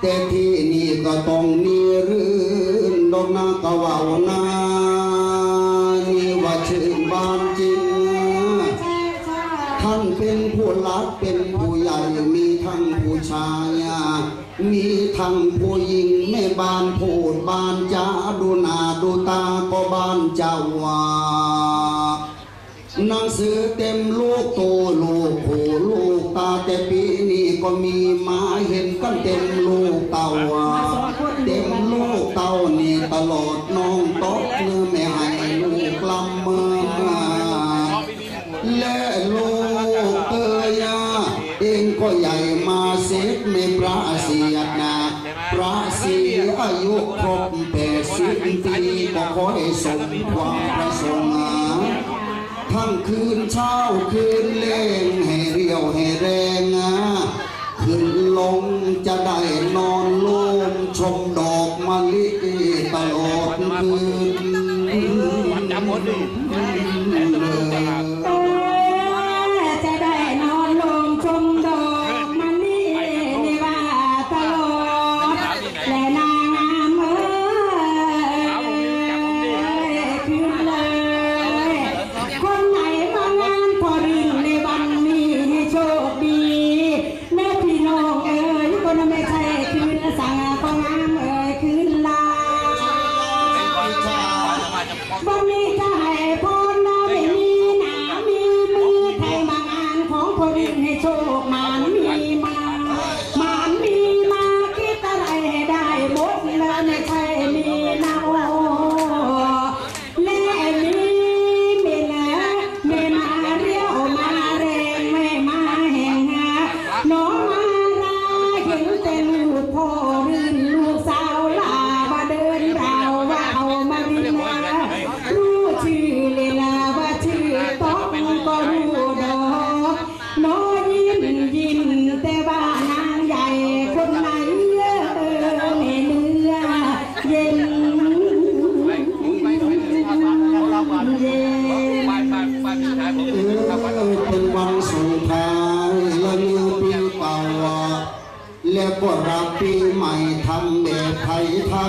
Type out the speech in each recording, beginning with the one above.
แต่ที่นี่ก็ต้องมีเรื่องดอกนาก็ว่านานี่ว่าชื่นบานจริง ท่านเป็นผู้รักเป็นผู้ใหญ่มีทั้งผู้ชาย มีทั้งผู้หญิงแม่บ้านพูดบานจ้าดูหน้าดูตาก็บ้านเจ้าว่าหนังสือเต็มลูกโตลูกโผลูกตาแต่ปีนี้ก็มีมา กันเต็มลูกเต่าเต็มลูกเต่านี่ตลอดน้องตกเือไม่ให้ลูกลำมือและลูกเตยาเองก็ใหญ่มาเสร็จไม่พระเสียดนาพระเสียอายุครบแปดสิบปีก็ขอให้สมความประสงค์ทั้งคืนเช้าคืนเล่งให้เรียวให้แรงขึ้นลง จะได้นอนโลมชมดอกมะลิตลอดคืน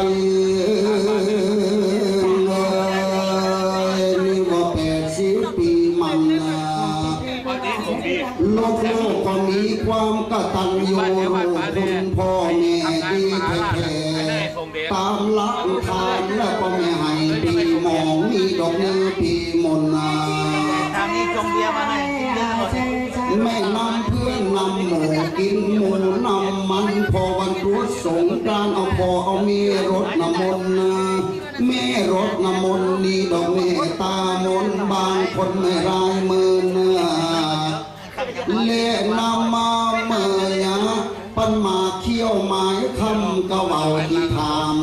นี่ว่าแปดสิบปีมันนะวันนี้ผมดีโลกโลกก็มีความกตัญญูรู้คุณพ่อแม่ดีแท้ตามหลักทานแล้วก็ไม่ให้ปีมองมีดอกนื้ปีมนนาทางนี้จงเบียร์มาหน่อยกินเบียร์หมดแม่นำเพื่อนนำหมูกินหมูนำมันพอง กรานต์เอาพอเอาเมีรถน้ำมนต์นะแม่รถน้ำมนต์นี่ดอกเมตตามนบางคนไม่รายมือเนื้อเล่นำมาเมื่อยะปันมาเขี้ยวไม้คำกะเว่าที่ถาม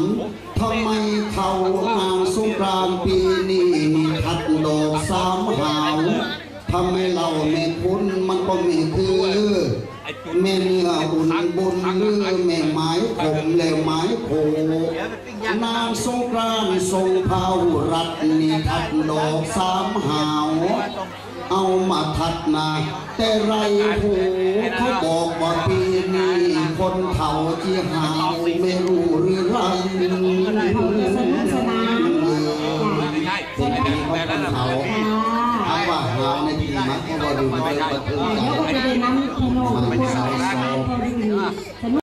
ทำไมเขานางสงกรานปีนี้ทัดดอกสามหาวทำให้เราไม่คุ้นมันก็ไม่คือ แม่เนื้ออุ่นบุญเลือแม่ไม้ขมและไม้โขนางสงกรานต์ทรงเผารัตนิทัดดอกสามหาว เอามาทัดนาแต่ไรหูเขาบอกว่าปีนี้คนเฒ่าที่หาวไม่รู้หรือไรสนุกสนานไม่ใช่เด็กนี้เขาคนเฒ่าค่ะถามว่าหาวในปี มันก็ว่ดูมันเป็บ่ดูมันไม่ใช่